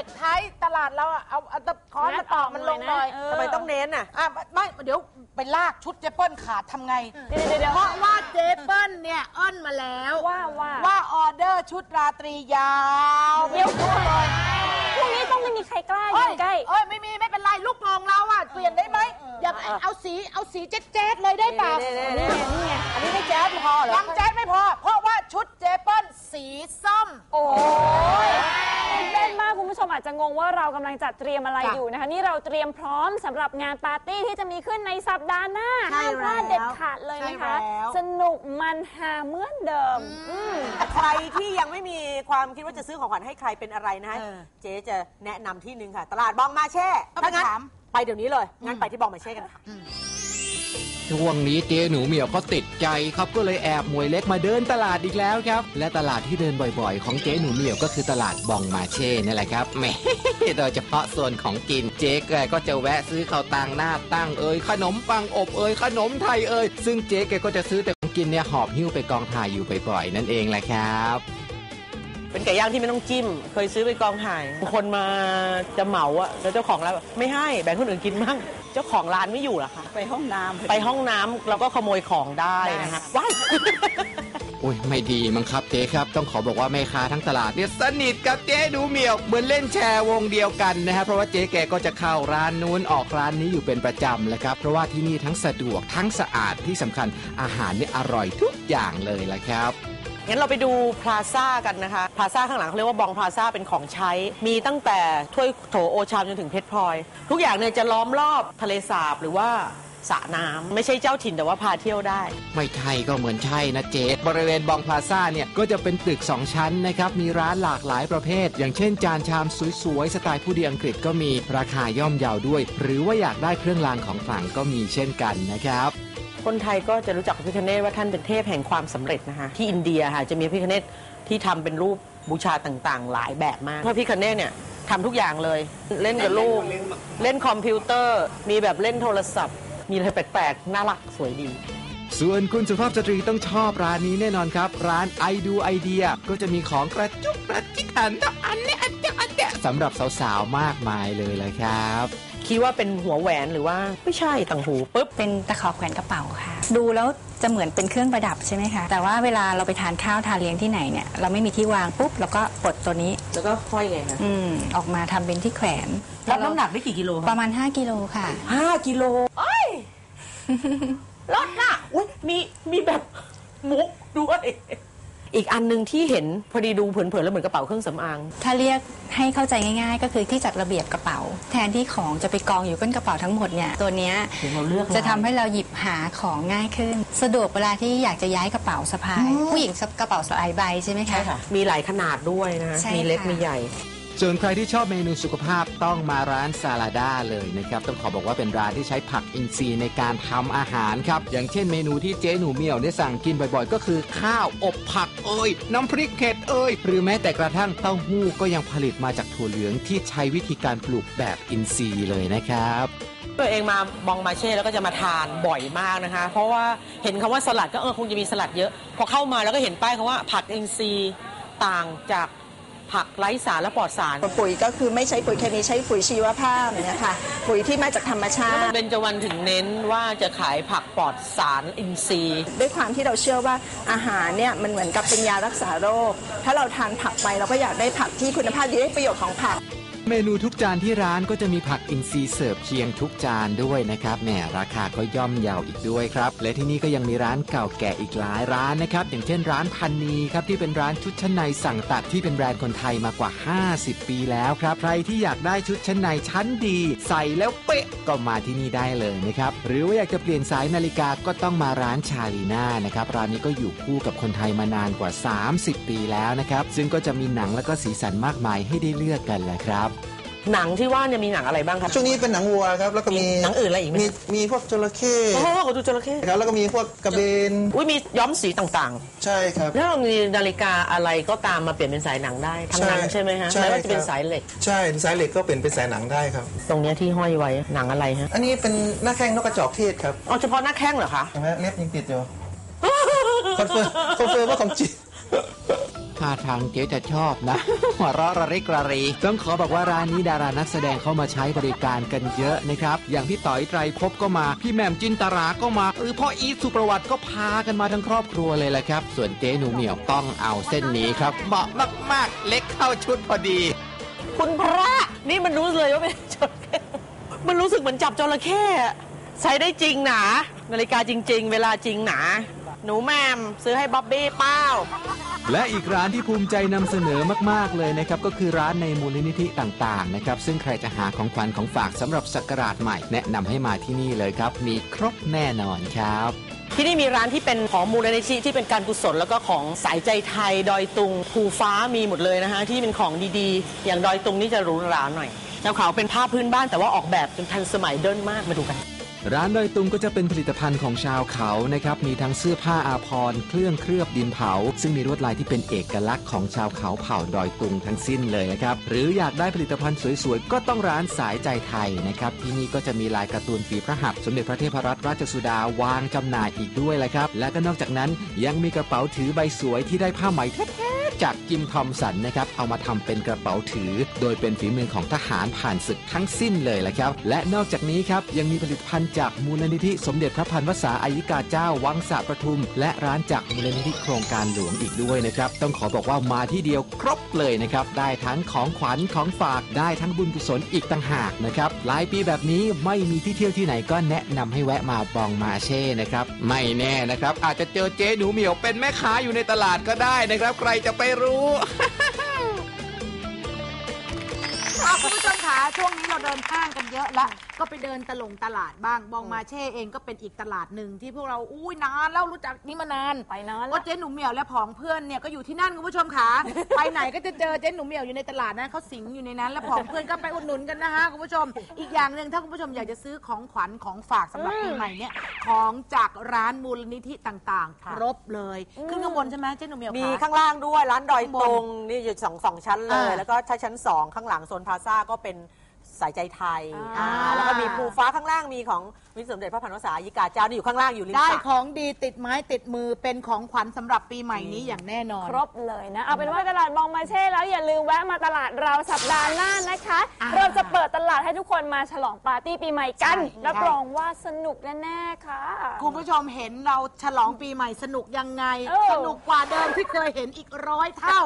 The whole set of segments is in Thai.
ด็กไทยตลาดเราอะเอาเอาตะคอนมาตอกมันลงหน่อยเออ ทำไมต้องเน้นอะ อะไม่เดี๋ยวไปลากชุดเจเปิ้ลขาดทำไง เดี๋ยวเดี๋ยวเดี๋ยวเพราะว่าเจเปิ้ลเนี่ยเอิ้นมาแล้ว ว่าว่าว่าออเดอร์ชุดราตรียาวเดี๋ยวก่อนพรุ่งนี้ต้องไม่มีใครกล้าอเอ้ยยู่ใกล้ เอ้ยไม่มีไม่เป็นไรลูกโป่งเราอะเปลี่ยนได้ไหมอย่าเอาสีเอาสีแจ๊ดๆเลยได้เปล่า นี่ไงนี่ไงอันนี้ไม่แจ๊สพอเหรอยังแจ๊ดไม่พอ เพราะว่าชุดเจเปิ้ลสีส้ม โอ้ย ตื่นเต้นมากคุณผู้ชมอาจจะงงว่าเรากำลังจัดเตรียมอะไรค่ะอยู่นะคะ นี่เราเตรียมพร้อมสำหรับงานปาร์ตี้ที่จะมีขึ้นในสัปดาห์หน้าใช่ห้ามพลาดแล้วเด็ดขาดเลยนะคะ ใช่แล้ว สนุกมันฮาเหมือนเดิมอืม ใครที่ยังไม่มีความคิดว่าจะซื้อของขวัญให้ใครเป็นอะไรนะฮะ เออเจ๊จะแนะนำที่หนึ่งค่ะ ตลาดบองมาเช่ต้องไปถ้างั้นถาม ไปเดี๋ยวนี้เลย งั้นไปที่บองมาเช่กันค่ะ ช่วงนี้เจ๊หนูเหมียวก็ติดใจครับก็เลยแอบหมวยเล็กมาเดินตลาดอีกแล้วครับ และตลาดที่เดินบ่อยๆ ของเจ๊หนูเหมียวก็คือตลาดบองมาเช่นี่แหละครับแหมโดยเฉพาะส่วนของกินเจ๊แกก็จะแวะซื้อข้าวตังหน้าตั้งเอ่ยขนมปังอบเอ่ยขนมไทยเอ่ยซึ่งเจ๊แกก็จะซื้อแต่ของกินเนี่ยหอบหิ้วไปกองถ่ายอยู่บ่อยๆนั่นเองแหละครับเป็นไก่ย่างที่ไม่ต้องจิ้ม เคยซื้อไปกองถ่าย คนมาจะเหมาอะแล้วเจ้าของร้านไม่ให้แบ่งคนอื่นกินบ้าง เจ้าของร้านไม่อยู่เหรอคะไปห้องน้ำไปห้องน้ำแล้วก็ขโมยของได้นะคะว้ายโอ้ยไม่ดีมั้งครับเจ๊ครับ ต้องขอบอกว่าแม่ค้าทั้งตลาดเนี่ยสนิทกับเจ๊หนูเหมียว เหมือนเล่นแชร์วงเดียวกันนะครับเพราะว่าเจ๊แกก็จะเข้าร้านนู้นออกร้านนี้อยู่เป็นประจำเลยครับ เพราะว่าที่นี่ทั้งสะดวกทั้งสะอาดที่สำคัญอาหารเนี่ยอร่อยทุกอย่างเลยละครับ งั้นเราไปดูพลาซ่ากันนะคะพลาซ่าข้างหลังเขาเรียกว่าบองพลาซ่าเป็นของใช้ มีตั้งแต่ถ้วยโถโอชามจนถึงเพชรพลอย ทุกอย่างเนี่ยจะล้อมรอบทะเลสาบหรือว่าสระน้ำไม่ใช่เจ้าถิ่นแต่ว่าพาเที่ยวได้ ไม่ใช่ก็เหมือนใช่นะเจ๊บริเวณบองพลาซ่าเนี่ยก็จะเป็นตึก 2 ชั้นนะครับ มีร้านหลากหลายประเภท อย่างเช่นจานชามสวยๆ สไตล์ผู้ดีอังกฤษก็มีราคาย่อมเยาวด้วย หรือว่าอยากได้เครื่องรางของขลังก็มีเช่นกันนะครับ คนไทยก็จะรู้จักพระพิคเนตว่าท่านเป็นเทพแห่งความสำเร็จนะคะที่อินเดียค่ะจะมีพระพิคเนตที่ทำเป็นรูปบูชาต่างๆ หลายแบบมากพระพิคเนตเนี่ยทำทุกอย่างเลย เล่นกับลูกเล่นคอมพิวเตอร์ มีแบบเล่นโทรศัพท์ มีอะไรแปลกๆน่ารักสวยดีส่วนคุณสุภาพสตรีต้องชอบร้านนี้แน่นอนครับ ร้านไอดูไอเดียก็จะมีของกระจุกกระจิกอันต่ออันเนี้อันเนี้อันเนี้สำหรับสาวๆมากมายเลยละครับ คิดว่าเป็นหัวแหวนหรือว่าไม่ใช่ต่างหูปุ๊บ เป็นตะขอแขวนกระเป๋าค่ะ ดูแล้วจะเหมือนเป็นเครื่องประดับใช่ไหมคะ แต่ว่าเวลาเราไปทานข้าวทานเลี้ยงที่ไหนเนี่ยเราไม่มีที่วางปุ๊บเราก็ปลดตัวนี้แล้วก็ห้อยไงคะอืมออกมาทำเป็นที่แขวนรับน้ำหนักได้กี่กิโลประมาณ 5กิโลค่ะ ห้ากิโลเอ้ยลดน่ะ อุ้ยมีมีแบบมุกด้วย อีกอันหนึ่งที่เห็นพอดีดูเผินๆแล้วเหมือนกระเป๋าเครื่องสำอาง ถ้าเรียกให้เข้าใจง่าย ๆ ก็คือที่จัดระเบียบกระเป๋า แทนที่ของจะไปกองอยู่ก้นกระเป๋าทั้งหมดเนี่ยตัวเนี้ยเดี๋ยวเราเลือกจะทำให้เราหยิบหาของง่ายขึ้น สะดวกเวลาที่อยากจะย้ายกระเป๋าสะพาย ผู้หญิงกระเป๋าสะพายใบใช่ไหมคะใช่ค่ะมีหลายขนาดด้วยนะใช่มีเล็กค่ะ มีใหญ่ ส่วนใครที่ชอบเมนูสุขภาพต้องมาร้านซาลาด้าเลยนะครับ ต้องขอบอกว่าเป็นร้านที่ใช้ผักอินทรีย์ในการทำอาหารครับ อย่างเช่นเมนูที่เจ๊หนูเมียวได้สั่งกินบ่อยๆ ก็คือข้าวอบผักเอ่ยน้ำพริกเผ็ดเอ่ยหรือแม้แต่กระทั่งเต้าหู้ก็ยังผลิตมาจากถั่วเหลืองที่ใช้วิธีการปลูกแบบอินทรีย์เลยนะครับตัวเองมาบองมาเช่แล้วก็จะมาทานบ่อยมากนะคะ เพราะว่าเห็นคำว่าสลัดก็เออคงจะมีสลัดเยอะ พอเข้ามาแล้วก็เห็นป้ายคำว่าผักอินทรีย์ต่างจาก ผักไร้สารและปลอดสารปุ๋ยก็คือไม่ใช้ปุ๋ยเคมีใช้ปุ๋ยชีวภาพเนี่ยค่ะปุ๋ยที่มาจากธรรมชาติเบญจวรรณถึงเน้นว่าจะขายผักปลอดสารอินทรีย์ ด้วยความที่เราเชื่อว่าอาหารเนี่ยมันเหมือนกับเป็นยารักษาโรค ถ้าเราทานผักไปเราก็อยากได้ผักที่คุณภาพดีได้ประโยชน์ของผัก เมนูทุกจานที่ร้านก็จะมีผักอินทรีย์เสิร์ฟเคียงทุกจานด้วยนะครับแหมราคาก็ย่อมเยาวอีกด้วยครับ และที่นี่ก็ยังมีร้านเก่าแก่อีกหลายร้านนะครับ อย่างเช่นร้านพันนีครับที่เป็นร้านชุดชั้นในสั่งตัดที่เป็นแบรนด์คนไทยมากว่า 50 ปีแล้วครับ ใครที่อยากได้ชุดชั้นในชั้นดี ใส่แล้วเป๊ะก็มาที่นี่ได้เลยนะครับ หรือว่าอยากจะเปลี่ยนสายนาฬิกาก็ต้องมาร้านชาลีน่านะครับร้านนี้ก็อยู่คู่กับคนไทยมานานกว่า 30 ปีแล้วนะครับซึ่งก็จะมีหนังและก็สีสันมากมายให้ได้เลือกกันแหละครับ หนังที่ว่าเนี่ยมีหนังอะไรบ้างคะช่วงนี้เป็นหนังวัวครับ แล้วก็มีหนังอื่นอะไรอีกไหมมีมีพวกจระเข้โอ้โหขอดูจระเข้ครับแล้วก็มีพวกกระเบนอุ้ยมีย้อมสีต่างใช่ครับๆแล้วเรามีนาฬิกาอะไรก็ตามมาเปลี่ยนเป็นสายหนังได้ทั้งนั้นใช่ใช่ไหมฮะใช่ไม่ว่าจะเป็นครับสายเหล็ก ใช่สายเหล็กก็เป็นเป็นสายหนังได้ครับ ตรงเนี้ยที่ห้อยไว้หนังอะไรฮะอันนี้เป็นหน้าแข้งนกกระจอกเทศครับเอาเฉพาะหน้าแข้งเหรอคะเห็นไหมเล็บยังติดอยู่คอนเฟิร์มคอนเฟิร์มว่าของจริง ท่าทางเจ๊จะชอบนะ หัวเราะระริกระรี ต้องขอบอกว่าร้านนี้ดารานักแสดงเข้ามาใช้บริการกันเยอะนะครับ อย่างพี่ต่อยไตรภพก็มา พี่แหม่มจินตราก็มา หรือพ่ออีทสุประวัติก็พากันมาทั้งครอบครัวเลยแหละครับ ส่วนเจ๊หนูเหมียวต้องเอาเส้นนี้ครับเหมาะมากๆ เล็กเข้าชุดพอดี คุณพระนี่มันรู้เลยว่าเป็นจระเข้มันรู้สึกเหมือนจับจระเข้ใช้ได้จริงหนานาฬิกาจริง ๆ เวลาจริงหนาหนูแมมซื้อให้บ๊อบบี้เป้า และอีกร้านที่ภูมิใจนำเสนอมาก ๆ เลยนะครับ ก็คือร้านในมูลนิธิต่างๆนะครับ ซึ่งใครจะหาของขวัญของฝากสำหรับสักราชใหม่ แนะนำให้มาที่นี่เลยครับ มีครบแน่นอนครับ ที่นี่มีร้านที่เป็นของมูลนิธิที่เป็นการกุศลแล้วก็ของสายใจไทยดอยตุงภูฟ้ามีหมดเลยนะคะที่เป็นของดีๆ อย่างดอยตุงนี่จะหรูหราหน่อยชาวเขาเป็นผ้าพื้นบ้านแต่ว่าออกแบบจนทันสมัยเดินมากมาดูกัน ร้านดอยตุงก็จะเป็นผลิตภัณฑ์ของชาวเขานะครับ มีทั้งเสื้อผ้าอาภรณ์เครื่องเคลือบดินเผา ซึ่งมีลวดลายที่เป็นเอกลักษณ์ของชาวเขาเผ่าดอยตุงทั้งสิ้นเลยนะครับ หรืออยากได้ผลิตภัณฑ์สวยๆ ก็ต้องร้านสายใจไทยนะครับ ที่นี่ก็จะมีลายการ์ตูนฝีพระหัตถ์สมเด็จพระเทพรัตนราชสุดาวางจำหน่ายอีกด้วยเลยครับ และก็นอกจากนั้นยังมีกระเป๋าถือใบสวยที่ได้ผ้าไหมแท้ จากกิมทอมสันนะครับเอามาทำเป็นกระเป๋าถือ โดยเป็นฝีมือของทหารผ่านศึกทั้งสิ้นเลยแหละครับ และนอกจากนี้ครับยังมีผลิตภัณฑ์จากมูลนิธิสมเด็จพระพันวษาอายิกาเจ้าวังสะประทุม และร้านจากมูลนิธิโครงการหลวงอีกด้วยนะครับ ต้องขอบอกว่ามาที่เดียวครบเลยนะครับ ได้ทั้งของขวัญของฝากได้ทั้งบุญกุศลอีกต่างหากนะครับหลายปีแบบนี้ไม่มีที่เที่ยวที่ไหนก็แนะนำให้แวะมาบองมาเช่นะครับ ไม่แน่นะครับ อาจจะเจอเจ๊หนูเหมียวเป็นแม่ค้าอยู่ในตลาดก็ได้นะครับ ใครจะไปรู้ เอาคุณผู้ชมขาช่วงนี้เราเดินห้างกันเยอะละ ก็ไปเดินตลงตลาดบ้าง บองมาเช่เองก็เป็นอีกตลาดหนึ่งที่พวกเราอุ้ยนานแล้วรู้จักนี่มานานไปนานแล้วก็เจ๊หนูเหมียวและผองเพื่อนเนี่ยก็อยู่ที่นั่นคุณผู้ชมขาไปไหนก็จะเจอเจ๊หนูเหมียวอยู่ในตลาดนะเขาสิงอยู่ในนั้น แล้วผองเพื่อนก็ไปอุดหนุนกันนะฮะคุณผู้ชม อีกอย่างหนึ่งถ้าคุณผู้ชมอยากจะซื้อของขวัญของฝากสำหรับปีใหม่เนี่ยของจากร้านมูลนิธิต่างๆครบเลยขึ้นข้างบนใช่ไหมเจ๊หนูเหมียวมีขาข้างล่างด้วยร้านดอยตรงนี่อยู่สองสองชั้นเลย อ่าแล้วก็ถ้าชั้นสองข้างหลังโซนพลาซ่าก็เป็น สายใจไทยอ่าอ่าแล้วก็มีภูฟ้าข้างล่างมีของวิสมเด็จพระพันวษายิกาเจ้านี่อยู่ข้างล่างอยู่ริมได้สระ ของดีติดไม้ติดมือเป็นของขวัญสำหรับปีใหม่นี้อย่างแน่นอน ครบเลยนะ เอาเป็นว่าตลาดบองมาเช่แล้วอย่าลืมแวะมาตลาดเราสัปดาห์หน้านะคะ อ่าเราจะเปิดตลาดให้ทุกคนมาฉลองปาร์ตี้ปีใหม่กันใช่ รับรองว่าสนุกแน่ๆค่ะ คุณผู้ชมเห็นเราฉลองปีใหม่สนุกยังไง เออ สนุกกว่าเดิมที่เคยเห็นอีกร้อยเท่า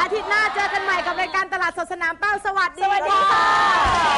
อาทิตย์หน้าเจอกันใหม่กับรายการตลาดสดสนามเป้าสวัสดี สวัสดีค่ะ